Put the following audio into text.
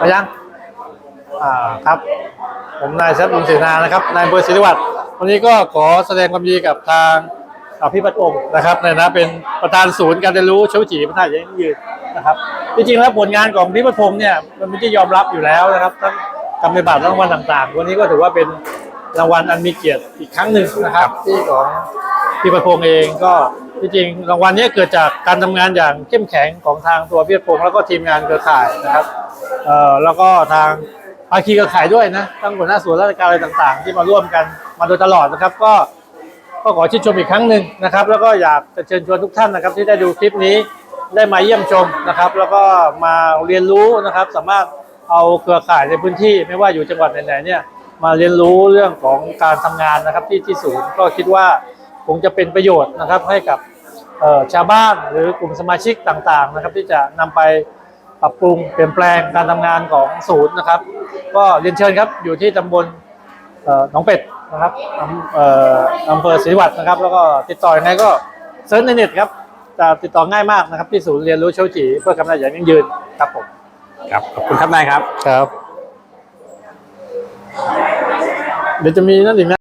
มายังอ่าครับ ผมนายชัดบุญเสนานะครับ นายอำเบอร์ศิริวัตรวันนี้ก็ขอแสดงความยินดีกับทางอภิปัตองค์นะครับในฐานะเป็นประธานศูนย์การเรียนรู้เชื้อจีพัฒนาอย่างยั่งยืนนะครับจริงๆแล้วผลงานของพิพัฒน์เนี่ยมันไม่ได้ยอมรับอยู่แล้วนะครับทั้งกำในบัตรรางวัลต่างๆ วันนี้ก็ถือว่าเป็นรางวัลอันมีเกียรติอีกครั้งหนึ่งนะครับ ที่ของพิพัฒน์เองก็ ที่จริงรางวัลนี้เกิดจากการทำงานอย่างเข้มแข็งของทางตัวพิพัฒน์แล้วก็ทีมงานเครือข่ายนะครับเอ่อแล้วก็ทางภาคีเครือข่ายด้วยนะทั้งหัวหน้าส่วนราชการอะไรต่างๆ ที่มาร่วมกันมาโดยตลอดนะครับ ก็ก็ขอชื่นชมอีกครั้งหนึ่งนะครับ แล้วก็อยากจะเชิญชวนทุกท่านนะครับ ที่ได้ดูคลิปนี้ได้มาเยี่ยมชมนะครับ แล้วก็มาเรียนรู้นะครับ สามารถเอาเครือข่ายในพื้นที่ ไม่ว่าอยู่จังหวัดไหนๆเนี่ยมาเรียนรู้เรื่องของการทำงานนะครับที่ที่ศูนย์ก็คิดว่าคงจะเป็นประโยชน์นะครับให้กับ ชาวบ้านหรือกลุ่มสมาชิกต่างๆนะครับ ที่จะนำไปปรับปรุงเปลี่ยนแปลงการทำงานของศูนย์นะครับ ก็เรียนเชิญครับอยู่ที่ตำบลเอ่อหนองเป็ดนะครับอำเอ่ออำเภอศรีวัตรนะครับ แล้วก็ติดต่อยังไงก็เซิร์ชในเน็ตครับจะติดต่อง่ายมากนะครับ ที่ศูนย์เรียนรู้เชาจีเพื่อกำลังอย่างยั่งยืนครับผมครับขอบคุณครับนายครับครับ เดี๋ยวจะมีนั่นอีกนะ